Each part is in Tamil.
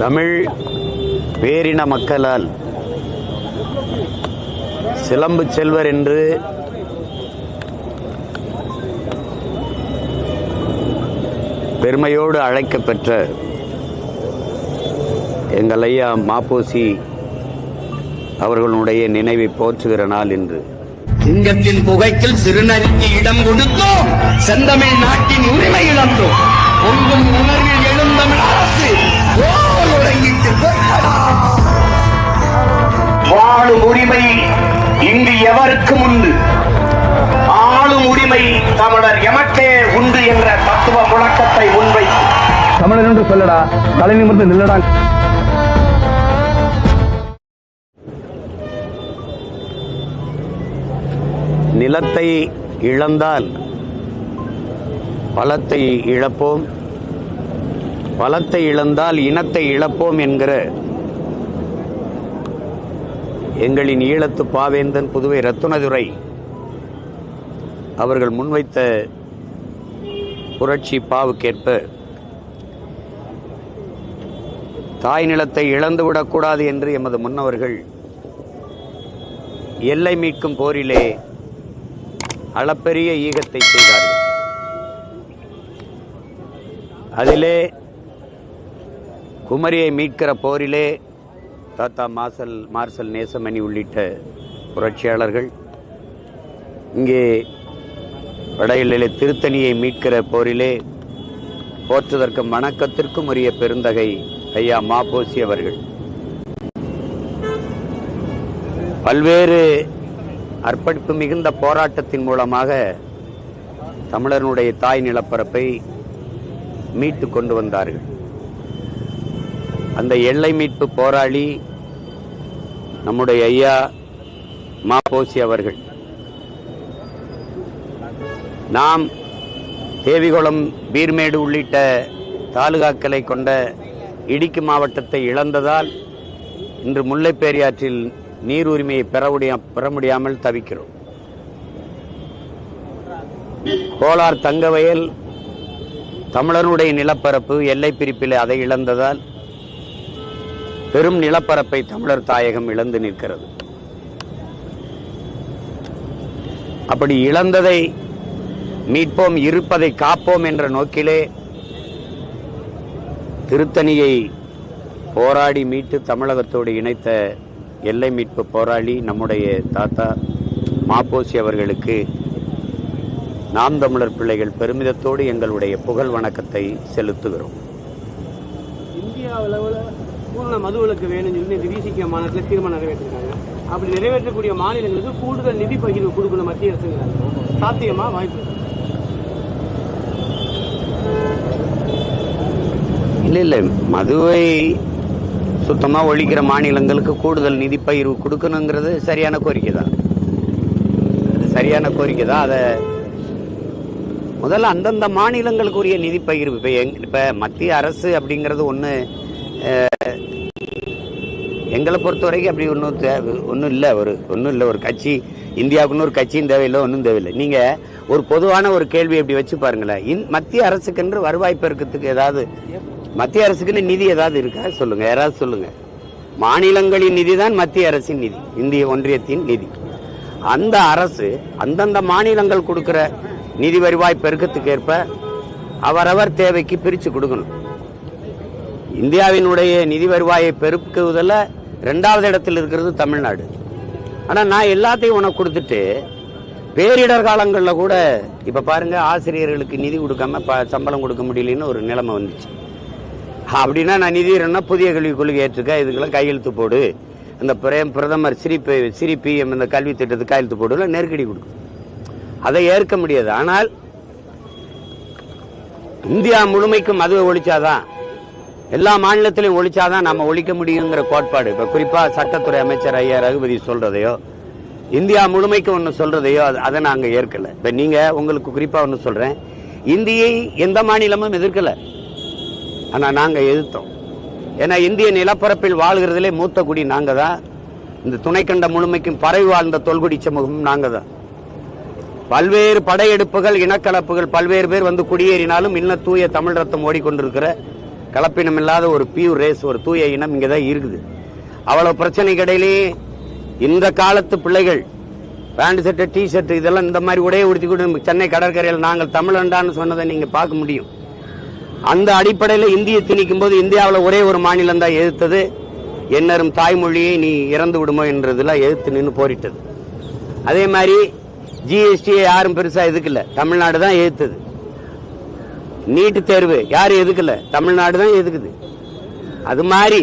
தமிழ் பேரின மக்களால் சிலம்பு செல்வர் என்று பெருமையோடு அழைக்கப்பெற்ற எங்கள் ஐயா மாப்போசி அவர்களுடைய நினைவை போற்றுகிற நாள் என்று சிங்கத்தின் புகைக்கில் சிறுநரிக்கு இடம் கொடுத்தோம். செந்தமிழ் நாட்டின் உரிமை இழந்தோம். பொங்கும் வாழும் உரிமை இங்கு எவருக்கும் உண்டு? ஆளும் உரிமை தமிழர் எமக்கே உண்டு என்ற தத்துவ முழக்கத்தை முன்வைத்து. தமிழன் என்று சொல்லடா தலை நிமிர்ந்து நில்லடா. நிலத்தை இழந்தால் பலத்தை இழப்போம். பலத்தை இழந்தால் இனத்தை இழப்போம் என்கிற எங்களின் ஈழத்து பாவேந்தன் புதுவை ரத்துனதுரை அவர்கள் முன்வைத்த புரட்சி பாவுக்கேற்ப தாய் நிலத்தை இழந்துவிடக்கூடாது என்று எமது முன்னவர்கள் எல்லை மீட்கும் போரிலே அளப்பெரிய ஈகத்தை செய்தார்கள். அதிலே குமரியை மீட்கிற போரிலே தாத்தா மாசல் மார்சல் நேசமணி உள்ளிட்ட புரட்சியாளர்கள் இங்கே வடையிலே திருத்தணியை மீட்கிற போரிலே போற்றுதற்கும் வணக்கத்திற்கும் உரிய பெருந்தகை ஐயா மாபோசி அவர்கள். பல்வேறு அர்ப்பணிப்பு மிகுந்த போராட்டத்தின் மூலமாக தமிழனுடைய தாய் நிலப்பரப்பை மீட்டு கொண்டு வந்தார்கள். அந்த எல்லை மீட்பு போராளி நம்முடைய ஐயா மாபோசி அவர்கள். நாம் தேவிகுளம் பீர்மேடு உள்ளிட்ட தாலுகாக்களை கொண்ட இடுக்கி மாவட்டத்தை இழந்ததால் இன்று முல்லைப்பேரியாற்றில் நீர் உரிமையை பெற முடியா பெற முடியாமல் தவிக்கிறோம். கோலார் தங்கவயல் தமிழனுடைய நிலப்பரப்பு எல்லை பிரிப்பில் அதை இழந்ததால் பெரும் நிலப்பரப்பை தமிழர் தாயகம் இழந்து நிற்கிறது. அப்படி இழந்ததை மீட்போம் இருப்பதை காப்போம் என்ற நோக்கிலே திருத்தணியை போராடி மீட்டு தமிழகத்தோடு இணைத்த எல்லை மீட்பு போராளி நம்முடைய தாத்தா மாப்போசி அவர்களுக்கு நாம் தமிழர் பிள்ளைகள் பெருமிதத்தோடு எங்களுடைய புகழ் வணக்கத்தை செலுத்துகிறோம். இந்தியா அளவில் ஸ்கூலில் மது விளக்கு வேணும்னு சொல்லி இந்த விசிக மாநிலத்தில் தீர்மானம் நிறைவேற்றிருக்காங்க. அப்படி நிறைவேற்றக்கூடிய மாநிலங்களுக்கு கூடுதல் நிதி பகிர்வு கொடுக்கணும் மத்திய அரசுங்கிறாங்க. சாத்தியமா? வாய்ப்பு இல்லை இல்லை. மதுவை சுத்தமாக ஒழிக்கிற மாநிலங்களுக்கு கூடுதல் நிதி பகிர்வு கொடுக்கணுங்கிறது சரியான கோரிக்கை தான். அது சரியான கோரிக்கை தான். அதை முதல்ல அந்தந்த மாநிலங்களுக்குரிய நிதி பகிர்வு. இப்போ எங் இப்போ மத்திய அரசு அப்படிங்கிறது ஒன்று எங்களை பொறுத்த வரைக்கும் அப்படி ஒன்றும் தேவை ஒன்றும் இல்லை ஒரு ஒன்றும் இல்லை. ஒரு கட்சி இந்தியாவுக்குன்னு ஒரு கட்சியும் தேவையில்லை ஒன்றும் தேவையில்லை. நீங்கள் ஒரு பொதுவான ஒரு கேள்வி அப்படி வச்சு பாருங்களேன். இந் மத்திய அரசுக்கென்று வருவாய் பெருக்கத்துக்கு ஏதாவது மத்திய அரசுக்குன்னு நிதி ஏதாவது இருக்கா? சொல்லுங்க யாராவது சொல்லுங்க. மாநிலங்களின் நிதி தான் மத்திய அரசின் நிதி இந்திய ஒன்றியத்தின் நிதி. அந்த அரசு அந்தந்த மாநிலங்கள் கொடுக்கிற நிதி வருவாய் பெருக்கத்துக்கு ஏற்ப அவரவர் தேவைக்கு பிரித்து கொடுக்கணும். இந்தியாவினுடைய நிதி வருவாயை பெருக்குவதில் ரெண்டாவது இடத்தில் இருக்கிறது தமிழ்நாடு. ஆனால் நான் எல்லாத்தையும் உனக்கு கொடுத்துட்டு பேரிடர் காலங்களில் கூட இப்போ பாருங்க ஆசிரியர்களுக்கு நிதி கொடுக்காம ப சம்பளம் கொடுக்க முடியலன்னு ஒரு நிலைமை வந்துச்சு. அப்படின்னா நான் நிதி புதிய கல்விக் கொள்கை ஏற்றுக்க இதுக்கெல்லாம் கையெழுத்து போடு. இந்த பிரேம் பிரதமர் சிரிப்பு சிரி பிஎம் இந்த கல்வி திட்டத்துக்கு கையெழுத்து போடுல நெருக்கடி கொடுக்கும். அதை ஏற்க முடியாது. ஆனால் இந்தியா முழுமைக்கும் மதுவை ஒழிச்சாதான் எல்லா மாநிலத்திலையும் ஒழிச்சாதான் நம்ம ஒழிக்க முடியுங்கிற கோட்பாடு. இப்ப குறிப்பா சட்டத்துறை அமைச்சர் ஐயா ரகுபதி சொல்றதையோ இந்தியா முழுமைக்கு ஒன்று சொல்றதையோ அதை நாங்க ஏற்கல. இப்ப நீங்க உங்களுக்கு குறிப்பா ஒன்று சொல்றேன். இந்தியை எந்த மாநிலமும் எதிர்க்கல. ஆனா நாங்க எதிர்த்தோம். ஏன்னா இந்திய நிலப்பரப்பில் வாழ்கிறதுலே மூத்த குடி நாங்க தான். இந்த துணைக்கண்ட முழுமைக்கும் பறவை வாழ்ந்த தொல்குடி சமூகமும் நாங்க தான். பல்வேறு படையெடுப்புகள் இனக்கலப்புகள் பல்வேறு பேர் வந்து குடியேறினாலும் இன்னும் தூய தமிழ் ரத்தம் ஓடிக்கொண்டிருக்கிற கலப்பினம் இல்லாத ஒரு பியூர் ரேஸ் ஒரு தூய இனம் இங்கே தான் இருக்குது. அவ்வளோ பிரச்சனைக்கு இடையிலேயே இந்த காலத்து பிள்ளைகள் பேண்ட் ஷர்ட்டு டி ஷர்ட் இதெல்லாம் இந்த மாதிரி உடைய கொண்டு சென்னை கடற்கரையில் நாங்கள் தமிழண்டான்னு சொன்னதை நீங்கள் பார்க்க முடியும். அந்த அடிப்படையில் இந்தியை திணிக்கும் போது இந்தியாவில் ஒரே ஒரு மாநிலம் தான் எதிர்த்தது. என்னரும் தாய்மொழியை நீ இறந்து விடுமோ என்றதெல்லாம் எதிர்த்து நின்று போரிட்டது. அதே மாதிரி ஜிஎஸ்டியை யாரும் பெருசாக எதுக்கல தமிழ்நாடு தான் எதிர்த்தது. நீட்டு தேர்வு. யாரும் எதுக்கல? தமிழ்நாடு தான் எதுக்குது? அது மாதிரி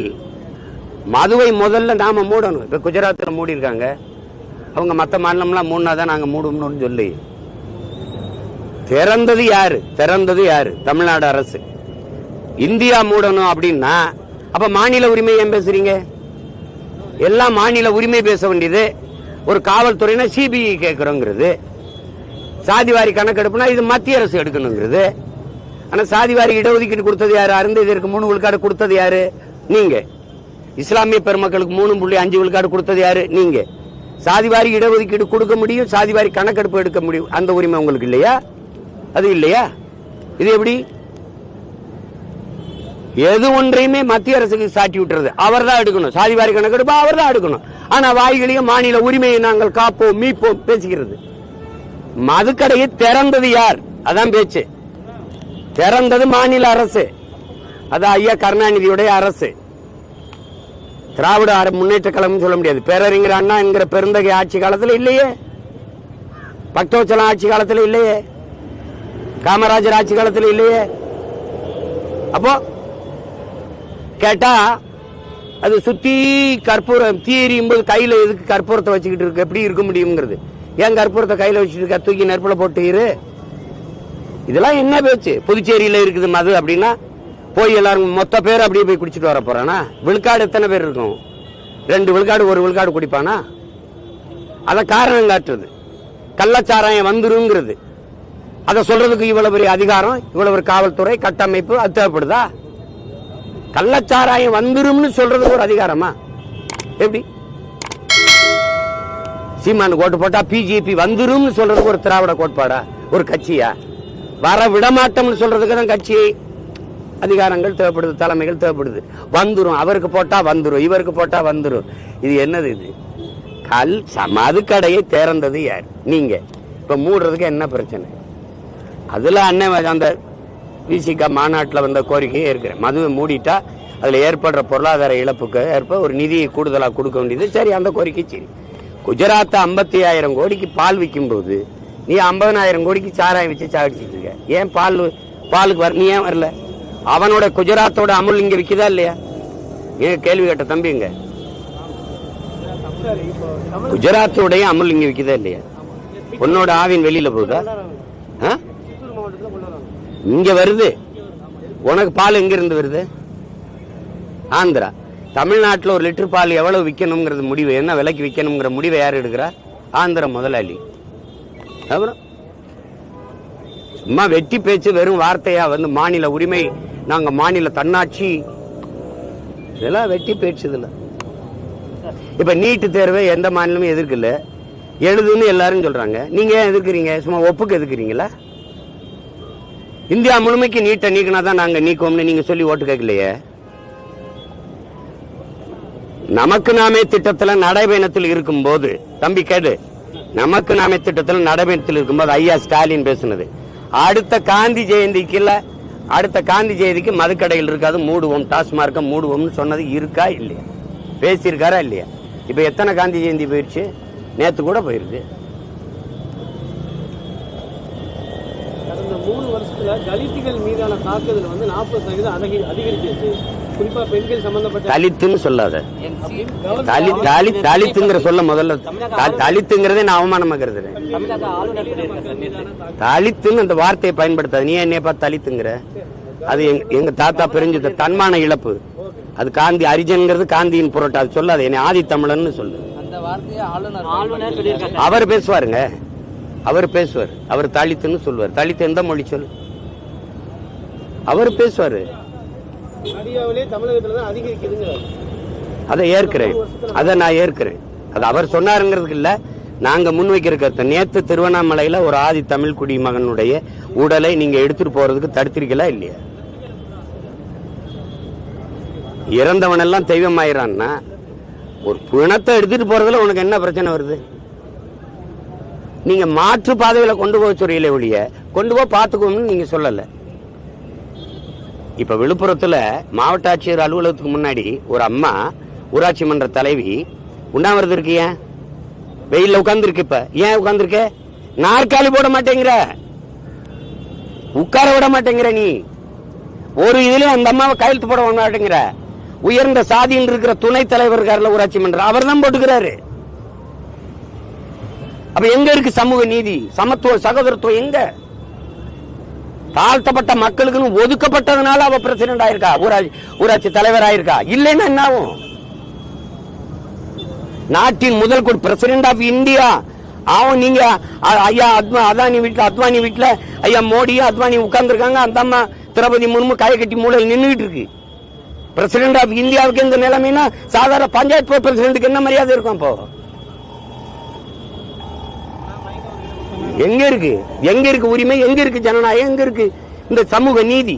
மதுவை முதல்ல நாம மூடணும். இப்ப குஜராத்தில் மூடி இருக்காங்க அவங்க மற்ற மாநிலம்லாம் மூணா தான் நாங்க மூடணும்னு சொல்லி. திறந்தது யாரு? திறந்தது யாரு? தமிழ்நாடு அரசு. இந்தியா மூடணும் அப்படின்னா அப்ப மாநில உரிமை ஏன் பேசுறீங்க? எல்லாம் மாநில உரிமை பேச வேண்டியது ஒரு காவல்துறைனா சிபிஐ கேட்கிறோங்கிறது சாதிவாரி கணக்கெடுப்புனா இது மத்திய அரசு எடுக்கணுங்கிறது. ஆனா சாதிவாரி இடஒதுக்கீடு கொடுத்தது யாரு? அருந்ததிற்கு மூணு விழுக்காடு கொடுத்தது யாரு? நீங்க. இஸ்லாமிய பெருமக்களுக்கு மூணு புள்ளி அஞ்சு விழுக்காடு கொடுத்தது யாரு? நீங்க. சாதிவாரி இடஒதுக்கீடு கொடுக்க முடியும் சாதிவாரி கணக்கெடுப்பு எடுக்க முடியும். அந்த உரிமை உங்களுக்கு இல்லையா? அது இல்லையா? இது எப்படி? எது ஒன்றையுமே மத்திய அரசுக்கு சாட்டி விட்டுறது. அவர் தான் எடுக்கணும். சாதிவாரி கணக்கெடுப்பு அவர் தான் எடுக்கணும். ஆனா வாய்களையும் மாநில உரிமையை நாங்கள் காப்போம் மீட்போம் பேசுகிறது மதுக்கடையை திறந்தது யார்? அதான் பேச்சு. திறந்தது மாநில அரசு. அது ஐயா கருணாநிதியுடைய அரசு. திராவிட அர- முன்னேற்ற கழகம் சொல்ல முடியாது. பேரறிஞர் அண்ணா என்கிற பெருந்தகை ஆட்சி காலத்துல இல்லையே. பக்தோச்சலம் ஆட்சி காலத்துல இல்லையே. காமராஜர் ஆட்சி காலத்துல இல்லையே. அப்போ கேட்டா அது சுத்தி கற்பூரம் தீ எரியும் போது கையில எதுக்கு கற்பூரத்தை வச்சுக்கிட்டு இருக்கு? எப்படி இருக்க முடியுங்கிறது? ஏன் கற்பூரத்தை கையில வச்சுட்டு இருக்க? தூக்கி நெருப்புல போட்டு இரு. இதெல்லாம் என்ன பேச்சு? புதுச்சேரியில இருக்குது மது அப்படின்னா போய் எல்லாரும் மொத்த பேர் அப்படியே போய் குடிச்சிட்டு வர போறானா? விழுக்காடு எத்தனை பேர் இருக்கும்? ரெண்டு விழுக்காடு ஒரு விழுக்காடு குடிப்பானா? அத காரணம் காட்டுறது. கள்ளச்சாராயம் வந்துருங்கிறது. அதை சொல்றதுக்கு இவ்வளவு பெரிய அதிகாரம் இவ்வளவு ஒரு காவல்துறை கட்டமைப்பு அது தேவைப்படுதா? கள்ளச்சாராயம் வந்துரும்னு சொல்றதுக்கு ஒரு அதிகாரமா? எப்படி? சீமானு கோட்டு போட்டா பிஜேபி வந்துரும்னு சொல்றதுக்கு ஒரு திராவிட கோட்பாடா? ஒரு கட்சியா? வர விடமாட்டோம்னு சொல்றதுக்கு தான் கட்சி அதிகாரங்கள் தேவைப்படுது தலைமைகள் தேவைப்படுது. வந்துடும் அவருக்கு போட்டா வந்துடும் இவருக்கு போட்டா வந்துடும் இது என்னது இது? கல் ச- கடையை திறந்தது யார்? நீங்க. இப்ப மூடுறதுக்கு என்ன பிரச்சனை? அதுல அண்ணன் அந்த விசிகா மாநாட்டில் வந்த கோரிக்கையே இருக்கிறேன். மதுவை மூடிட்டா அதுல ஏற்படுற பொருளாதார இழப்புக்கு ஏற்ப ஒரு நிதியை கூடுதலாக கொடுக்க வேண்டியது சரி அந்த கோரிக்கை சரி. குஜராத்தை ஐம்பத்தி ஆயிரம் கோடிக்கு பால் விற்கும் போது நீ ஐம்பதனாயிரம் கோடிக்கு சாராயம் வச்சு சாடிச்சிட்டு இருக்க. ஏன் பால் பாலுக்கு வர நீ ஏன் வரல? அவனோட குஜராத்தோட அமுல் இங்க விற்கிதா இல்லையா? ஏன் கேள்வி கேட்ட தம்பிங்க சார் குஜராத்தோடைய அமுல் இங்க விற்கிதா இல்லையா? உன்னோட ஆவின் வெளியில போகுதா? ஆ? இங்க வருது. உனக்கு பால் எங்க இருந்து வருது? ஆந்திரா. தமிழ்நாட்டில் ஒரு லிட்டர் பால் எவ்வளவு விற்கணுங்கிறது முடிவு. என்ன விலைக்கு விற்கணுங்கிற முடிவை யார் எடுக்கிறா? ஆந்திர முதலாளி. அப்புறம் சும்மா வெட்டி பேச்சு வெறும் வார்த்தையா வந்து மாநில உரிமை நாங்க மாநில தன்னாட்சி. இதெல்லாம் வெட்டி பேச்சு இதில். இப்ப நீட்டு தேர்வை எந்த மாநிலமும் எதிர்க்கல. எழுதுன்னு எல்லாரும் சொல்றாங்க. நீங்க ஏன் எதிர்க்கிறீங்க? சும்மா ஒப்புக்கு எதிர்க்கிறீங்களா? இந்தியா முழுமைக்கு நீட்டை நீக்கினா தான் நாங்க நீக்குவோம்னு நீங்க சொல்லி ஓட்டு கேட்கலையே. நமக்கு நாமே திட்டத்துல நடைபயணத்தில் இருக்கும் போது தம்பி கேடு நமக்கு நாமே திட்டத்தில் நடைமுறையில் இருக்கும்போது ஐயா ஸ்டாலின் பேசினது. அடுத்த காந்தி ஜெயந்திக்கு அடுத்த காந்தி ஜெயந்திக்கு மதுக்கடையில் இருக்காது மூடுவோம் டாஸ்மார்க்க மூடுவோம்னு சொன்னது இருக்கா இல்லையா? பேசியிருக்காரா இல்லையா? இப்போ எத்தனை காந்தி ஜெயந்தி போயிடுச்சு? நேற்று கூட போயிருக்கு. கடந்த மூணு வருஷத்துல தலித்துகள் மீதான தாக்குதல் வந்து நாற்பது சதவீதம் அதிகரிச்சிருச்சு. தலித்துன்னு சொல்லாத. தலி தலி தலித்துங்கிற சொல்ல முதல்ல தலித்துங்கிறதே நான் அவமானமா கருதுறேன். தலித்துன்னு அந்த வார்த்தையை பயன்படுத்தாது. நீ என்னைய பார்த்து தலித்துங்கிற? அது எங்க- எங்க தாத்தா பிரிஞ்சது தன்மான இழப்பு. அது காந்தி அரிஜன்ங்கிறது காந்தியின் புரட்டு. அது சொல்லாது. என்னை ஆதி தமிழன்னு சொல்லு. அவர் பேசுவாருங்க. அவர் பேசுவார். அவர் தலித்துன்னு சொல்லுவார். தலித்து எந்த மொழி சொல் அவர் பேசுவாரு. இந்தியாவிலே தான் அதை ஏற்கிறேன். அதை நான் ஏற்கிறேன். அது அவர் சொன்னாருங்கிறதுக்கு இல்ல. நாங்க முன்வைக்கிற கருத்து நேத்து திருவண்ணாமலையில ஒரு ஆதி தமிழ் குடிமகனுடைய உடலை நீங்க எடுத்துட்டு போறதுக்கு தடுத்திருக்கலா இல்லையா? இறந்தவன் எல்லாம் தெய்வம் ஒரு பிணத்தை எடுத்துட்டு போறதுல உனக்கு என்ன பிரச்சனை வருது? நீங்க மாற்று பாதைகளை கொண்டு போக சொல்றீங்களே ஒழிய கொண்டு போய் பார்த்துக்கோன்னு நீங்க சொல்லலை. இப்ப விழுப்புரத்துல மாவட்ட ஆட்சியர் அலுவலகத்துக்கு முன்னாடி ஒரு அம்மா ஊராட்சி மன்ற தலைவி உண்ணாவிரதம் இருக்கிய வெயில்ல உட்கார்ந்துருக்கு இப்ப. ஏன் உட்கார்ந்துருக்க? நாற்காலி போட மாட்டேங்கிற. உட்கார விட மாட்டேங்கிற நீ. ஒரு இதுலயும் அந்த அம்மாவை கையெழுத்து போட மாட்டேங்கிற. உயர்ந்த சாதியில் இருக்கிற துணை தலைவர் இருக்காருல ஊராட்சி மன்றம் அவர் தான் போட்டுக்கிறாரு. அப்ப எங்க இருக்கு சமூக நீதி? சமத்துவம் சகோதரத்துவம் எங்க? தாழ்த்தப்பட்ட மக்களுக்குன்னு ஒதுக்கப்பட்டதுனால அவ பிரசிடென்ட் ஆயிருக்கா? ஊராட்சி ஊராட்சி தலைவர் ஆயிருக்கா? இல்லைன்னா என்ன ஆகும்? நாட்டின் முதல் குடி பிரசிடென்ட் ஆஃப் இந்தியா அவன் நீங்க ஐயா அத்வா அதானி வீட்டுல அத்வானி வீட்டுல ஐயா மோடியும் அத்வானி உட்கார்ந்துருக்காங்க அந்த அம்மா திரௌபதி முர்மு காய கட்டி மூலையில் நின்றுட்டு இருக்கு. பிரசிடென்ட் ஆஃப் இந்தியாவுக்கு இந்த நிலைமைனா சாதாரண பஞ்சாயத்து பிரசிடென்ட்டுக்கு என்ன மரியாதை இருக்கும் அப்போ? எங்க இருக்கு? எங்க இருக்கு உரிமை? எங்க இருக்கு ஜனநாயகம்? எங்க இருக்கு இந்த சமூக நீதி?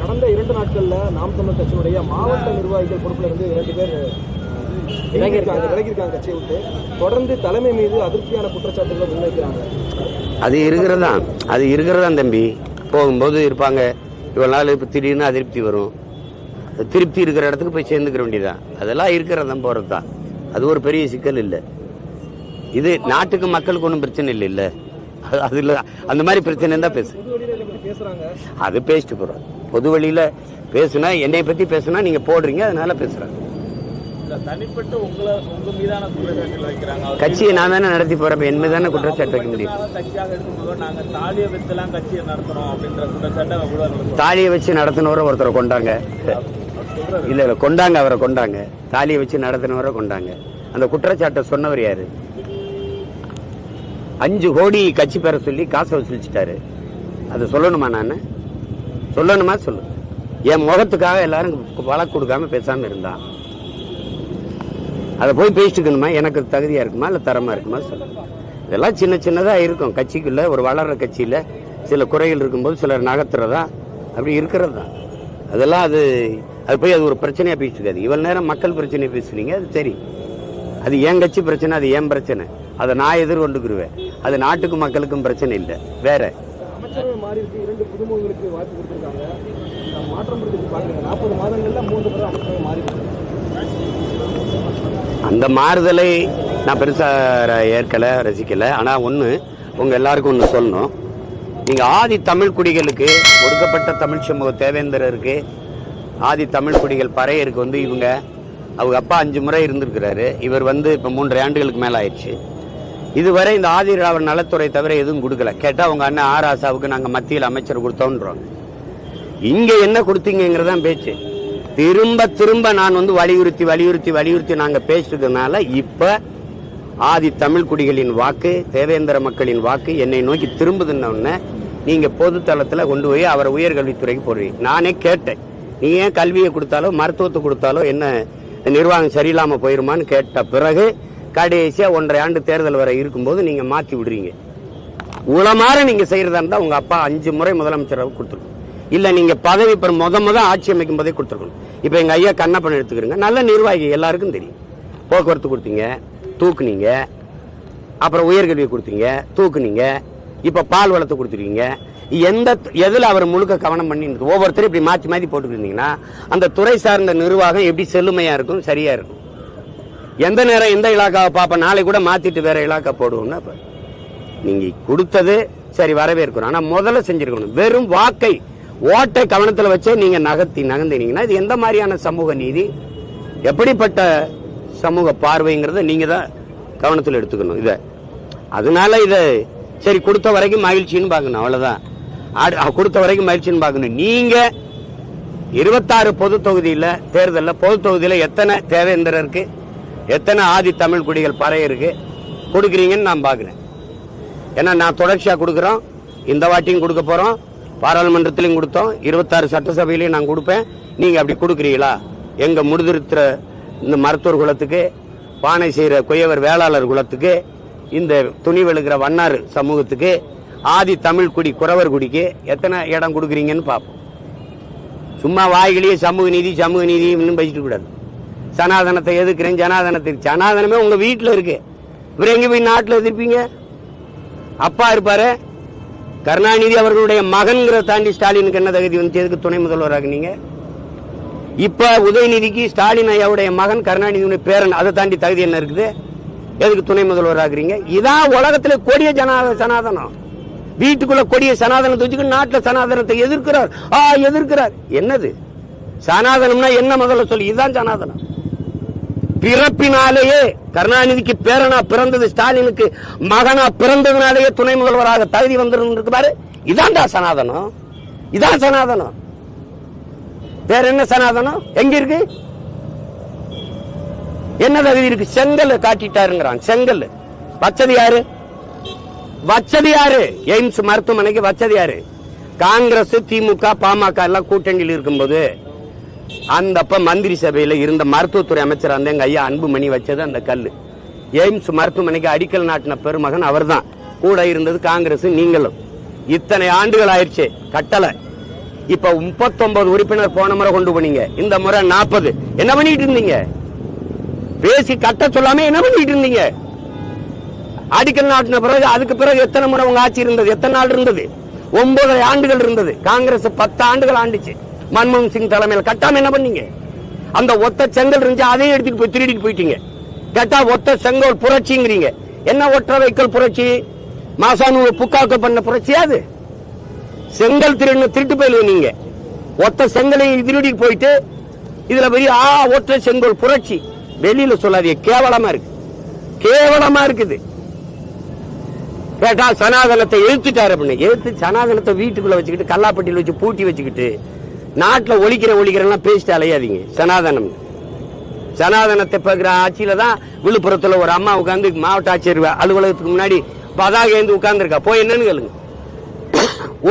கடந்த இரண்டு நாட்கள்ல நாம் தமிழர் கட்சியினுடைய மாவட்ட நிர்வாகிகள் பொறுப்புல இருந்து இரண்டு பேர் விலகியிருக்காங்க விலகியிருக்காங்க கட்சியை விட்டு. தொடர்ந்து தலைமை மீது அதிருப்தியான குற்றச்சாட்டுகளை முன்வைக்கிறாங்க. அது இருக்கிறதா? அது இருக்கிறதா தம்பி? போகும்போது இருப்பாங்க. இவ்வளவு நாள் இப்போ திடீர்னு அதிருப்தி வரும். திருப்தி இருக்கிற இடத்துக்கு போய் சேர்ந்துக்கிற வேண்டியதான் அதெல்லாம் இருக்கிறதான் போறது தான் அது ஒரு பெரிய சிக்கல் இல்லை. இது நாட்டுக்கு மக்களுக்கு ஒன்றும் பிரச்சனை இல்லை இல்ல. அது- அது இல்லை. அந்த மாதிரி பிரச்சனை தான் பேசு. அது பேசிட்டு போறோம். பொது வழியில பேசுனா என்னை பத்தி பேசுனா நீங்க போடுறீங்க அதனால பேசுகிறாங்க கட்சியை நான் தானே நடத்தி போறேன் என் மீது தானே குற்றச்சாட்டு வைக்க முடியும்? தாலியை தாலியை வச்சு நடத்தினவரை ஒருத்தரை கொண்டாங்க. இல்ல இல்ல கொண்டாங்க அவரை கொண்டாங்க. தாலியை வச்சு நடத்தினவரை கொண்டாங்க. அந்த குற்றச்சாட்டை சொன்னவர் யாரு? அஞ்சு கோடி கட்சி பெற சொல்லி காசை வசூலிச்சிட்டாரு. அதை சொல்லணுமா நான்? சொல்லணுமா? சொல்லு. என் முகத்துக்காக எல்லாரும் வழக்கு கொடுக்காம பேசாம இருந்தான் அதை போய் பேசிட்டுக்கணுமா எனக்கு தகுதியா இருக்குமா? இல்ல தரமா இருக்குமா? சொல்லு. இதெல்லாம் சின்ன சின்னதா இருக்கும். கட்சிக்குள்ள ஒரு வளர்ற கட்சியில சில குறைகள் இருக்கும்போது சிலர் நகர்த்துறதா? அப்படி இருக்கிறது தான். அதெல்லாம் அது அது போய் அது ஒரு பிரச்சனையா பேசிட்டு இருக்காது இவ்வளவு நேரம் மக்கள் பிரச்சனையை பேசுனீங்க அது சரி. அது என் கட்சி பிரச்சனை அது என் பிரச்சனை. அதை நான் எதிர்கொண்டுக்கிருவேன். அது நாட்டுக்கும் மக்களுக்கும் பிரச்சனை இல்லை. வேற. அந்த மாறுதலை நான் பெருசா ர- ஏற்கல ரசிக்கல. ஆனா ஒண்ணு உங்க எல்லாருக்கும் ஒண்ணு சொல்லணும். நீங்க ஆதி தமிழ் குடிகளுக்கு ஒடுக்கப்பட்ட தமிழ் சமூக தேவேந்திரருக்கு ஆதி தமிழ் குடிகள் பறையருக்கு வந்து இவங்க அவங்க அப்பா அஞ்சு முறை இருந்திருக்கிறாரு. இவர் வந்து இப்போ மூன்றரை ஆண்டுகளுக்கு மேலே ஆயிடுச்சு. இதுவரை இந்த ஆதி திராவிட நலத்துறை தவிர எதுவும் கொடுக்கல. கேட்டால் அவங்க அண்ணன் ஆர் ஆசாவுக்கு மத்தியில் அமைச்சர் கொடுத்தோன்றோம். இங்கே என்ன கொடுத்தீங்கிறதான் பேச்சு. திரும்ப திரும்ப நான் வந்து வலியுறுத்தி வலியுறுத்தி வலியுறுத்தி நாங்கள் பேசுறதுனால இப்போ ஆதி தமிழ் குடிகளின் வாக்கு தேவேந்திர மக்களின் வாக்கு என்னை நோக்கி திரும்புதுன்ன நீங்கள் பொது தளத்தில் கொண்டு போய் அவரை உயர்கல்வித்துறைக்கு போடுவீங்க நானே கேட்டேன். நீ ஏன் கல்வியை கொடுத்தாலோ மருத்துவத்தை கொடுத்தாலோ என்ன நிர்வாகம் சரியில்லாமல் போயிருமான்னு கேட்ட பிறகு கடைசியாக ஒன்றரை ஆண்டு தேர்தல் வரை இருக்கும்போது நீங்கள் மாற்றி விடுறீங்க. உளமாற நீங்கள் செய்கிறதா இருந்தால் உங்கள் அப்பா அஞ்சு முறை முதலமைச்சராக கொடுத்துருக்கணும். இல்லை நீங்கள் பதவி இப்போ முத முத ஆட்சி அமைக்கும் போதே கொடுத்துருக்கணும். இப்போ எங்கள் ஐயா கண்ணப்பன் எடுத்துக்கிறீங்க. நல்ல நிர்வாகி எல்லாருக்கும் தெரியும். போக்குவரத்து கொடுத்தீங்க தூக்குனீங்க அப்புறம் உயர்கல்வி கொடுத்தீங்க தூக்குனீங்க இப்போ பால் வளர்த்து கொடுத்துருக்கீங்க. எந்த எதில் அவர் முழுக்க கவனம் பண்ணி ஒவ்வொருத்தரும் இப்படி மாற்றி மாற்றி போட்டுக்கிட்டீங்கன்னா அந்த துறை சார்ந்த நிர்வாகம் எப்படி செல்லுமையாக இருக்கும் சரியாக இருக்கும்? எந்த நேரம் எந்த இலாக்காவை பார்ப்போம் நாளை கூட மாற்றிட்டு வேற இலாக்கா போடுவோம்னா இப்போ நீங்கள் கொடுத்தது சரி வரவேற்கிறோம் ஆனால் முதல்ல செஞ்சிருக்கணும். வெறும் வாக்கை ஓட்டை கவனத்தில் வச்சே நீங்கள் நகர்த்தி நகர்ந்தினீங்கன்னா இது எந்த மாதிரியான சமூக நீதி? எப்படிப்பட்ட சமூக பார்வைங்கிறத நீங்கள் தான் கவனத்தில் எடுத்துக்கணும். இதை அதனால இதை சரி கொடுத்த வரைக்கும் மகிழ்ச்சின்னு பார்க்கணும் அவ்வளோதான் கொடுத்த வரைக்கும் மகிழ்ச்சின்னு பார்க்கணும். நீங்கள் இருபத்தாறு பொது தொகுதியில் தேர்தலில் பொது தொகுதியில் எத்தனை தேவேந்திரர் இருக்கு? எத்தனை ஆதி தமிழ் குடிகள் பறைய இருக்கு? கொடுக்குறீங்கன்னு நான் பார்க்குறேன். ஏன்னா நான் தொடர்ச்சியாக கொடுக்குறோம். இந்த வாட்டியும் கொடுக்க போகிறோம் பாராளுமன்றத்திலையும் கொடுத்தோம். இருபத்தாறு சட்டசபையிலையும் நான் கொடுப்பேன். நீங்கள் அப்படி கொடுக்குறீங்களா? எங்கள் முடிதிருத்துற இந்த மருத்துவர் குலத்துக்கு பானை செய்கிற குயவர் வேளாளர் குலத்துக்கு இந்த துணி வெளுக்கிற வண்ணார் சமூகத்துக்கு ஆதி தமிழ் குடி குறவர் குடிக்கு எத்தனை இடம் கொடுக்குறீங்கன்னு பார்ப்போம். சும்மா வாய்களையே சமூக நீதி சமூக நீதி இன்னும் பேசிட்டு கூடாது. சனாதனத்தை எதுக்குறேன் ஜனாதனத்துக்கு சனாதனமே உங்கள் வீட்டில் இருக்கு. இவர் எங்கே போய் நாட்டில் எதிர்ப்பீங்க? அப்பா இருப்பார். கருணாநிதி அவர்களுடைய மகன்கிற தாண்டி ஸ்டாலினுக்கு என்ன தகுதி வந்து எதுக்கு துணை முதல்வராக நீங்க? இப்போ உதயநிதிக்கு ஸ்டாலின் ஐயாவுடைய மகன் கருணாநிதியுடைய பேரன் அதை தாண்டி தகுதி என்ன இருக்குது? எதுக்கு துணை முதல்வர் ஆகுறீங்க? இதான் உலகத்துல கொடிய ஜனா சனாதனம். வீட்டுக்குள்ள கொடிய சனாதனத்தை வச்சுக்கிட்டு நாட்டுல சனாதனத்தை எதிர்க்கிறார். ஆ எதிர்க்கிறார். என்னது? சனாதனம்னா என்ன முதல்ல சொல்லி? இதுதான் சனாதனம். பிறப்பினாலேயே கருணாநிதிக்கு பேரனா பிறந்தது ஸ்டாலினுக்கு மகனா பிறந்ததுனாலேயே துணை முதல்வராக தகுதி வந்திருக்கு பாரு இதான்டா சனாதனம். இதான் சனாதனம். வேற என்ன சனாதனம்? எங்க இருக்கு? என்ன தகுதி இருக்கு? செங்கல் காட்டிட்டாருங்கிறான். செங்கல். வச்சது யாரு? வச்சது யாரு? எய்ம்ஸ் மருத்துவமனைக்கு வச்சது யாரு? காங்கிரஸ் திமுக பாமக எல்லாம் கூட்டணியில் இருக்கும்போது அந்த அப்ப மந்திரி சபையில இருந்த மருத்துவத்துறை அமைச்சர் அந்த எங்க ஐயா அன்புமணி வச்சது அந்த கல் எய்ம்ஸ் மருத்துவமனைக்கு அடிக்கல் நாட்டின பெருமகன் அவர் தான் கூட இருந்தது காங்கிரஸ் நீங்களும். இத்தனை ஆண்டுகள் ஆயிடுச்சு. கட்டளை இப்ப முப்பத்தொன்பது உறுப்பினர் போன முறை கொண்டு போனீங்க. இந்த முறை நாற்பது என்ன பண்ணிட்டு இருந்தீங்க? பேசி கட்ட சொல்லாம என்ன பண்ணிட்டு இருந்தீங்க? அடிக்கல் நாட்டின பிறகு அதுக்கு பிறகு எத்தனை முறை உங்க ஆட்சி இருந்தது? எத்தனை நாள் இருந்தது? ஒன்பது ஆண்டுகள் இருந்தது. காங்கிரஸ் பத்து ஆண்டுகள் ஆண்டுச்சு. மன்மோகன் சிங் தலைமையில். கட்டாம என்ன பண்ணீங்க? அந்த ஒத்த செங்கல் இருந்துச்சு அதையும் எடுத்துட்டு போய் திருடிட்டு போயிட்டீங்க. கேட்டா ஒத்த செங்கல் புரட்சிங்கிறீங்க. என்ன ஒற்றை வைக்கல் புரட்சி? மாசானு புக்காக்க பண்ண புரட்சி அது? செங்கல் திருடு திருட்டு போயிடுவ நீங்க. ஒத்த செங்கலையும் திருடி போயிட்டு இதுல பெரிய ஆ ஒற்றை செங்கல் புரட்சி. வெளியில சொல்லாதீங்க. கேவலமா இருக்கு. கேவலமா இருக்குது. கேட்டா சனாதனத்தை எழுத்துட்டாரு அப்படின்னு. எழுத்து சனாதனத்தை வீட்டுக்குள்ள வச்சுக்கிட்டு கல்லாப்பட்டியில் வச்சு பூட்டி வச்சுக்கிட்டு நாட்டுல ஒழிக்கிற ஒழிக்கிறெல்லாம் பேசிட்டு அலையாதீங்க. சனாதனம். சனாதனத்தை பார்க்கிற ஆட்சியில தான் விழுப்புரத்துல ஒரு அம்மா உட்கார்ந்து மாவட்ட ஆட்சியர் அலுவலகத்துக்கு முன்னாடி பதாக ஏந்து உட்கார்ந்துருக்கா. போய் என்னன்னு கேளுங்க.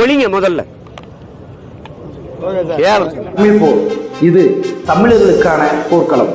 ஒழிங்க முதல்ல. இது தமிழர்களுக்கான போர்க்களம்.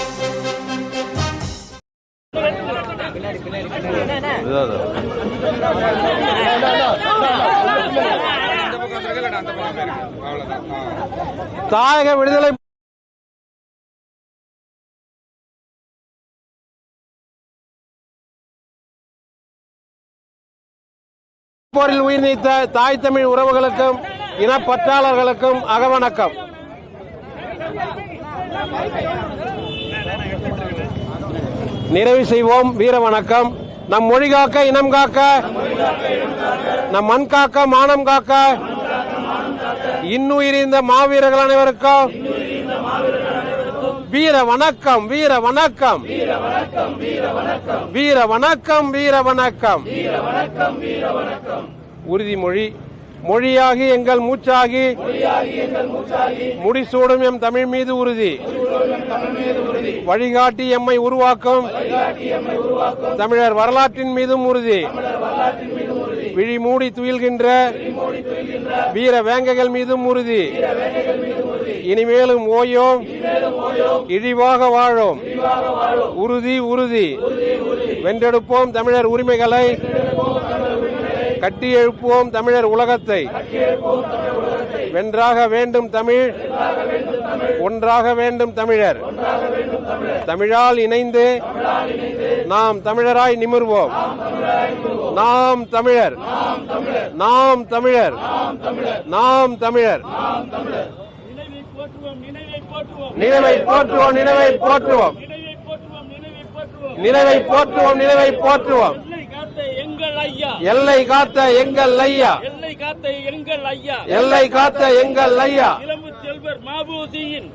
தாயக விடுதலை போரில் உயிர் நீத்த தாய் தமிழ் உறவுகளுக்கும் இனப்பற்றாளர்களுக்கும் அகவணக்கம். நிறைவு செய்வோம். வீர வணக்கம். நம் மொழி காக்க இனம் காக்க நம் மண் காக்க மானம் காக்க இன்னுயிரிந்த மாவீரர்கள் அனைவருக்கும் வீர வணக்கம் வீர வணக்கம். வீர வணக்கம் வீர வணக்கம். உறுதிமொழி மொழியாகி எங்கள் மூச்சாகி முடிசூடும் எம் தமிழ் மீது உறுதி. வழிகாட்டி எம்மை உருவாக்கும். தமிழர் வரலாற்றின் மீதும் உறுதி. விழி மூடி துயில்கின்ற வீர வேங்கைகள் மீதும் உறுதி. இனிமேலும் ஓயோம். இழிவாக வாழோம். உறுதி உறுதி. வென்றெடுப்போம் தமிழர் உரிமைகளை. கட்டி எழுப்புவோம் தமிழர் உலகத்தை. வென்றாக வேண்டும் தமிழ். ஒன்றாக வேண்டும் தமிழர். தமிழால் இணைந்து நாம் தமிழராய் நிமிர்வோம். நாம் தமிழர். நாம் தமிழர். நாம் தமிழர். நினைவை போற்றுவோம் நினைவை போற்றுவோம். நினைவை போற்றுவோம் நினைவை போற்றுவோம். எல்லை காத்த எங்கள் ஐயா. எல்லை காத்த எங்கள் ஐயா. எல்லை காத்த எங்கள் ஐயா. செல்வர் மாபோசியின்.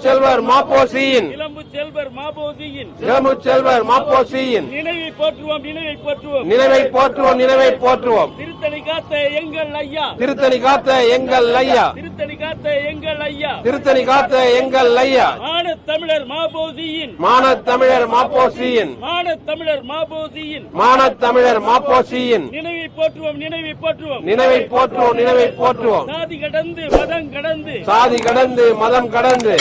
செல்வர் மாப்போசியின் இளம்பு செல்வர் மாபோசியின். இளமு செல்வர் மாப்போசியின் நினைவை போற்றுவோம் நினைவை போற்றுவோம். நினைவை போற்றுவோம் நினைவை போற்றுவோம். திருத்தணி காத்த எங்கள் ஐயா. திருத்தணி காத்த எங்கள் ஐயா. திருத்தணி காத்த எங்கள் ஐயா. திருத்தணி காத்த எங்கள் ஐயா. மான தமிழர் மாபோசியின். மானத் தமிழர் மாப்போசியின் மான தமிழர் மாபோசியின். மானத் தமிழர் மாப்போசியின் நினைவை போற்றுவோம் நினைவை போற்றுவோம். நினைவை போற்றுவோம் நினைவை போற்றுவோம். சாதி கடந்து மதம் கடந்து. சாதி கடந்து மதம் கடந்து.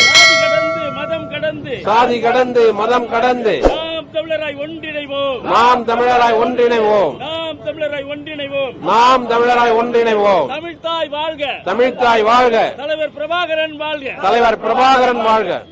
மதம் கடந்து. சாதி கடந்து மதம் கடந்து. நாம் தமிழராய் ஒன்றிணைவோம். நாம் தமிழராய் ஒன்றிணைவோம். நாம் தமிழராய் ஒன்றிணைவோம். நாம் தமிழராய் ஒன்றிணைவோம். தமிழ்தாய் வாழ்க. தமிழ்த்தாய் வாழ்க. தலைவர் பிரபாகரன் வாழ்க. தலைவர் பிரபாகரன் வாழ்க.